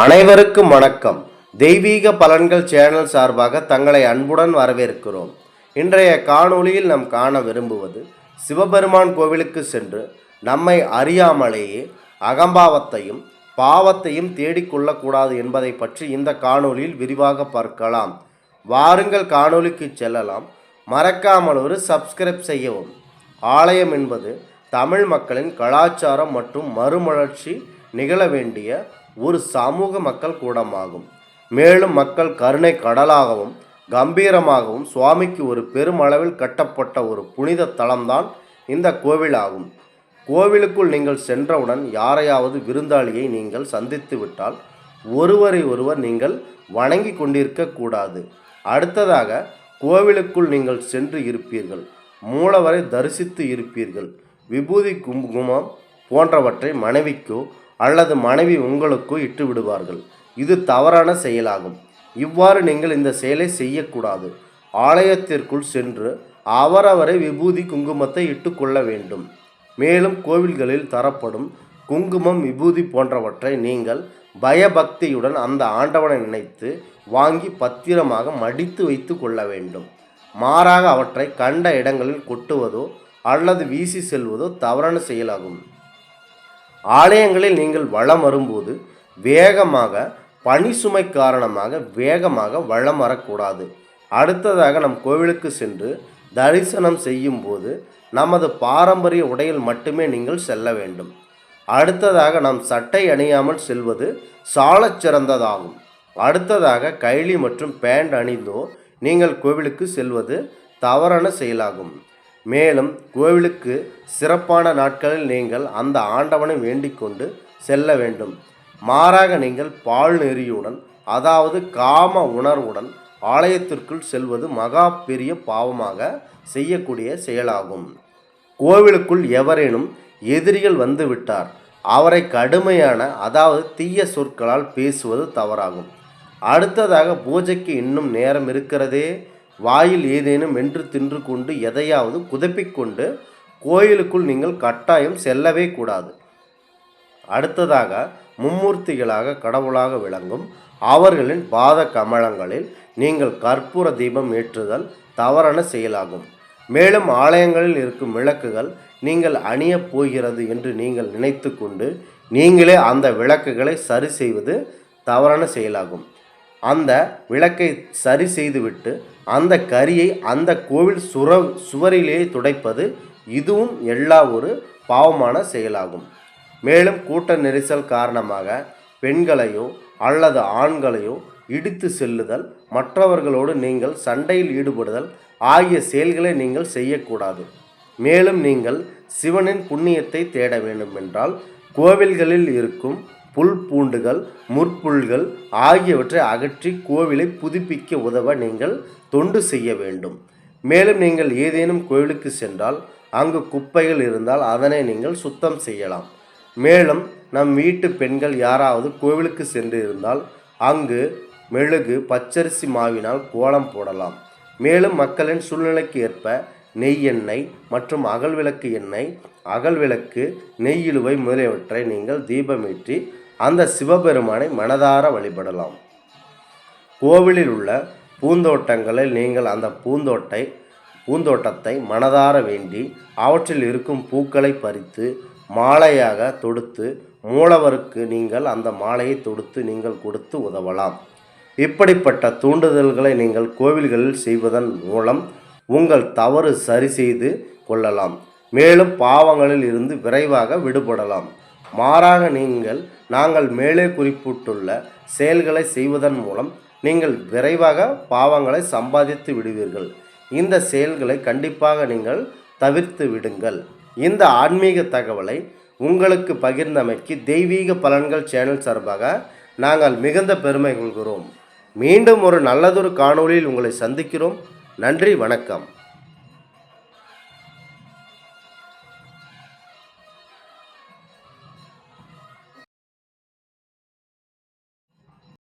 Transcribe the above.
அனைவருக்கும் வணக்கம். தெய்வீக பலன்கள் சேனல் சார்பாக தங்களை அன்புடன் வரவேற்கிறோம். இன்றைய காணொளியில் நாம் காண விரும்புவது சிவபெருமான் கோவிலுக்கு சென்று நம்மை அறியாமலேயே அகம்பாவத்தையும் பாவத்தையும் தேடிக்கொள்ளக்கூடாது என்பதை பற்றி இந்த காணொளியில் விரிவாக பார்க்கலாம். வாருங்கள் காணொளிக்கு செல்லலாம். மறக்காமல் ஒரு சப்ஸ்கிரைப் செய்யவும். ஆலயம் என்பது தமிழ் மக்களின் கலாச்சாரம் மற்றும் மறுமலர்ச்சி நிகழ வேண்டிய ஒரு சமூக மக்கள் கூடமாகும். மேலும் மக்கள் கருணை கடலாகவும் கம்பீரமாகவும் சுவாமிக்கு ஒரு பெருமளவில் கட்டப்பட்ட ஒரு புனித தலம்தான் இந்த கோவிலாகும். கோவிலுக்குள் நீங்கள் சென்றவுடன் யாரையாவது விருந்தாளியை நீங்கள் சந்தித்து விட்டால் ஒருவரை ஒருவர் நீங்கள் வணங்கி கொண்டிருக்க கூடாது. அடுத்ததாக கோவிலுக்குள் நீங்கள் சென்று இருப்பீர்கள். மூலவரை தரிசித்து இருப்பீர்கள். விபூதி குங்குமம் போன்றவற்றை மனைவிக்கோ அல்லது மனைவி உங்களுக்கோ இட்டு விடுவார்கள் இது தவறான செயலாகும். இவ்வாறு நீங்கள் இந்த செயலை செய்யக்கூடாது. ஆலயத்திற்குள் சென்று அவரவரை விபூதி குங்குமத்தை இட்டுக்கொள்ள வேண்டும். மேலும் கோவில்களில் தரப்படும் குங்குமம் விபூதி போன்றவற்றை நீங்கள் பயபக்தியுடன் அந்த ஆண்டவனை நினைத்து வாங்கி பத்திரமாக மடித்து வைத்து கொள்ள வேண்டும். மாறாக அவற்றை கண்ட இடங்களில் கொட்டுவதோ அல்லது வீசி செல்வதோ தவறான செயலாகும். ஆலயங்களில் நீங்கள் வளம் வரும்போது வேகமாக பனி சுமை காரணமாக வேகமாக வளம் வரக்கூடாது. அடுத்ததாக நம் கோவிலுக்கு சென்று தரிசனம் செய்யும் போது நமது பாரம்பரிய உடையில் மட்டுமே நீங்கள் செல்ல வேண்டும். அடுத்ததாக நாம் சட்டை அணியாமல் செல்வது சாலச் சிறந்ததாகும். அடுத்ததாக கைலி மற்றும் பேண்ட் அணிந்தோ நீங்கள் கோவிலுக்கு செல்வது தவறான செயலாகும். மேலும் கோவிலுக்கு சிறப்பான நாட்களில் நீங்கள் அந்த ஆண்டவனை வேண்டிக்கொண்டு செல்ல வேண்டும். மாறாக நீங்கள் பால் நெறியுடன் அதாவது காம உணர்வுடன் ஆலயத்திற்குள் செல்வது மகா பெரிய பாவமாக செய்யக்கூடிய செயலாகும். கோவிலுக்குள் எவரேனும் எதிரிகள் வந்துவிட்டார். அவரை கடுமையான அதாவது தீய சொற்களால் பேசுவது தவறாகும். அடுத்ததாக பூஜைக்கு இன்னும் நேரம் இருக்கிறதே? வாயில் ஏதேனும் வென்று தின்று கொண்டு எதையாவது குதப்பிக்கொண்டு கோயிலுக்குள் நீங்கள் கட்டாயம் செல்லவே கூடாது. அடுத்ததாக மும்மூர்த்திகளாக கடவுளாக விளங்கும் அவர்களின் பாத கமலங்களில் நீங்கள் கற்பூர தீபம் ஏற்றுதல் தவறான செயலாகும். மேலும் ஆலயங்களில் இருக்கும் விளக்குகள் நீங்கள் அணியப் போகிறது என்று நீங்கள் நினைத்து கொண்டு நீங்களே அந்த விளக்குகளை சரி செய்வது தவறான செயலாகும். அந்த விளக்கை சரி செய்துவிட்டு அந்த கரியை அந்த கோவில் சுர சுவரிலே துடைப்பது இதுவும் எல்லா ஒரு பாவமான செயலாகும். மேலும் கூட்ட நெரிசல் காரணமாக பெண்களையோ அல்லது ஆண்களையோ இடித்து செல்லுதல் மற்றவர்களோடு நீங்கள் சண்டையில் ஈடுபடுதல் ஆகிய செயல்களை நீங்கள் செய்யக்கூடாது. மேலும் நீங்கள் சிவனின் புண்ணியத்தை தேட வேண்டுமென்றால் கோவில்களில் இருக்கும் புல் பூண்டுகள் முற்புல்கள் ஆகியவற்றை அகற்றி கோவிலை புதுப்பிக்க உதவ நீங்கள் தொண்டு செய்ய வேண்டும். மேலும் நீங்கள் ஏதேனும் கோவிலுக்கு சென்றால் அங்கு குப்பைகள் இருந்தால் அதனை நீங்கள் சுத்தம் செய்யலாம். மேலும் நம் வீட்டு பெண்கள் யாராவது கோவிலுக்கு சென்று இருந்தால் அங்கு மெழுகு பச்சரிசி மாவினால் கோலம் போடலாம். மேலும் மக்களின் சூழ்நிலைக்கு ஏற்ப நெய் எண்ணெய் மற்றும் அகல் விளக்கு எண்ணெய் அகல் விளக்கு நெய் இழுவை முதலியவற்றை நீங்கள் தீபமேற்றி அந்த சிவபெருமானை மனதார வழிபடலாம். கோவிலில் உள்ள பூந்தோட்டங்களில் நீங்கள் அந்த பூந்தோட்டை பூந்தோட்டத்தை மனதார வேண்டி அவற்றில் இருக்கும் பூக்களை பறித்து மாலையாக தொடுத்து மூலவருக்கு நீங்கள் அந்த மாலையை தொடுத்து நீங்கள் கொடுத்து உதவலாம். இப்படிப்பட்ட தூண்டுதல்களை நீங்கள் கோவில்களில் செய்வதன் மூலம் உங்கள் தவறு சரி செய்து கொள்ளலாம். மேலும் பாவங்களில் இருந்து விரைவாக விடுபடலாம். மாறாக நீங்கள் நாங்கள் மேலே குறிப்பிட்டுள்ள செயல்களை செய்வதன் மூலம் நீங்கள் விரைவாக பாவங்களை சம்பாதித்து விடுவீர்கள். இந்த செயல்களை கண்டிப்பாக நீங்கள் தவிர்த்து விடுங்கள். இந்த ஆன்மீக தகவலை உங்களுக்கு பகிர்ந்தமைக்கு தெய்வீக பலன்கள் சேனல் சார்பாக நாங்கள் மிகுந்த பெருமை கொள்கிறோம். மீண்டும் ஒரு நல்லதொரு காணொளியில் உங்களை சந்திக்கிறோம். நன்றி வணக்கம்.